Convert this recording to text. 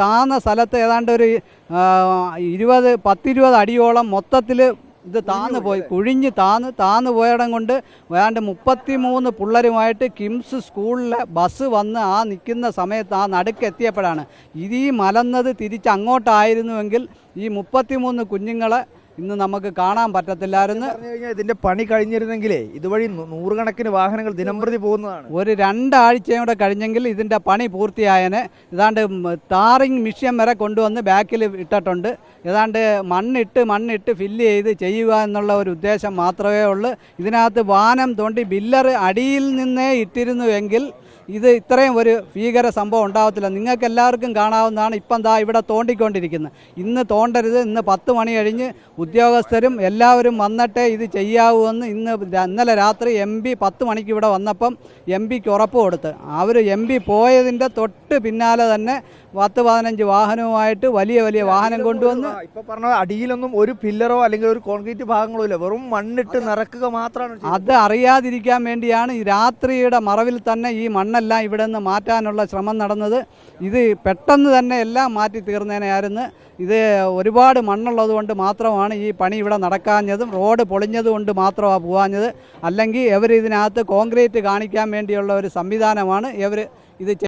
താന്ന സ്ഥലത്ത് ഏതാണ്ട് ഒരു ഇരുപത് പത്തിരുപത് അടിയോളം മൊത്തത്തിൽ ഇത് താന്നു പോയി. കുഴിഞ്ഞ് താന്ന് താന്നു പോയടം കൊണ്ട് ഏതാണ്ട് മുപ്പത്തി മൂന്ന് പിള്ളേരുമായിട്ട് കിംസ് സ്കൂളിലെ ബസ് വന്ന് ആ നിൽക്കുന്ന സമയത്ത് ആ നടുക്ക് എത്തിയപ്പോഴാണ്. ഇത് ഈ മലന്നത് തിരിച്ച് അങ്ങോട്ടായിരുന്നുവെങ്കിൽ ഈ മുപ്പത്തിമൂന്ന് കുഞ്ഞുങ്ങളെ ഇന്ന് നമുക്ക് കാണാൻ പറ്റത്തില്ലായിരുന്നു. ഇതിന്റെ പണി കഴിഞ്ഞിരുന്നെങ്കിലേ ഇതുവഴി നൂറുകണക്കിന് വാഹനങ്ങൾ ദിനംപ്രതി പോകുന്നതാണ്. ഒരു രണ്ടാഴ്ചയും കൂടെ കഴിഞ്ഞെങ്കിൽ ഇതിന്റെ പണി പൂർത്തിയായനെ. ഏതാണ്ട് താറിങ് മിഷ്യൻ വരെ കൊണ്ടുവന്ന് ബാക്കിൽ ഇട്ടിട്ടുണ്ട്. ഏതാണ്ട് മണ്ണിട്ട് മണ്ണിട്ട് ഫില്ല് ചെയ്ത് ചെയ്യുക എന്നുള്ള ഒരു ഉദ്ദേശം മാത്രമേ ഉള്ളൂ. ഇതിനകത്ത് വാനം തോണ്ടി ബില്ലർ അടിയിൽ നിന്നേ ഇട്ടിരുന്നുവെങ്കിൽ ഇത് ഇത്രയും ഒരു ഭീകര സംഭവം ഉണ്ടാകത്തില്ല നിങ്ങൾക്ക് എല്ലാവർക്കും കാണാവുന്നതാണ് ഇപ്പം ദാ ഇവിടെ തോണ്ടിക്കൊണ്ടിരിക്കുന്നത്. ഇന്ന് തോണ്ടരുത്. ഇന്ന് പത്ത് മണി കഴിഞ്ഞ് ഉദ്യോഗസ്ഥരും എല്ലാവരും വന്നിട്ടേ ഇത് ചെയ്യാവൂ എന്ന് ഇന്ന് ഇന്നലെ രാത്രി എം പി പത്ത് മണിക്ക് ഇവിടെ വന്നപ്പം എം പിക്ക് ഉറപ്പ് കൊടുത്ത്. അവർ എം പി പോയതിന്റെ തൊട്ട് പിന്നാലെ തന്നെ പത്ത് പതിനഞ്ച് വാഹനവുമായിട്ട് വലിയ വലിയ വാഹനം കൊണ്ടുവന്ന് ഇപ്പൊ പറഞ്ഞ അടിയിലൊന്നും ഒരു പില്ലറോ അല്ലെങ്കിൽ ഒരു കോൺക്രീറ്റ് ഭാഗങ്ങളോ ഇല്ല. വെറും മണ്ണിട്ട് നിറക്കുക മാത്രമാണ്. അത് അറിയാതിരിക്കാൻ വേണ്ടിയാണ് ഈ രാത്രിയുടെ മറവിൽ തന്നെ ഈ മണ്ണെല്ലാം ഇവിടെ നിന്ന് മാറ്റാനുള്ള ശ്രമം നടന്നത്. ഇത് പെട്ടെന്ന് തന്നെ എല്ലാം മാറ്റി തീർന്നേനായിരുന്നു ഇത് ഒരുപാട് മണ്ണുള്ളത് കൊണ്ട് മാത്രമാണ് ഈ പണി ഇവിടെ നടക്കാഞ്ഞതും റോഡ് പൊളിഞ്ഞത് കൊണ്ട് മാത്രമാണ് പോകാഞ്ഞത് അല്ലെങ്കിൽ ഇവർ ഇതിനകത്ത് കോൺക്രീറ്റ് കാണിക്കാൻ വേണ്ടിയുള്ള ഒരു സംവിധാനമാണ് ഇവർ ഇത്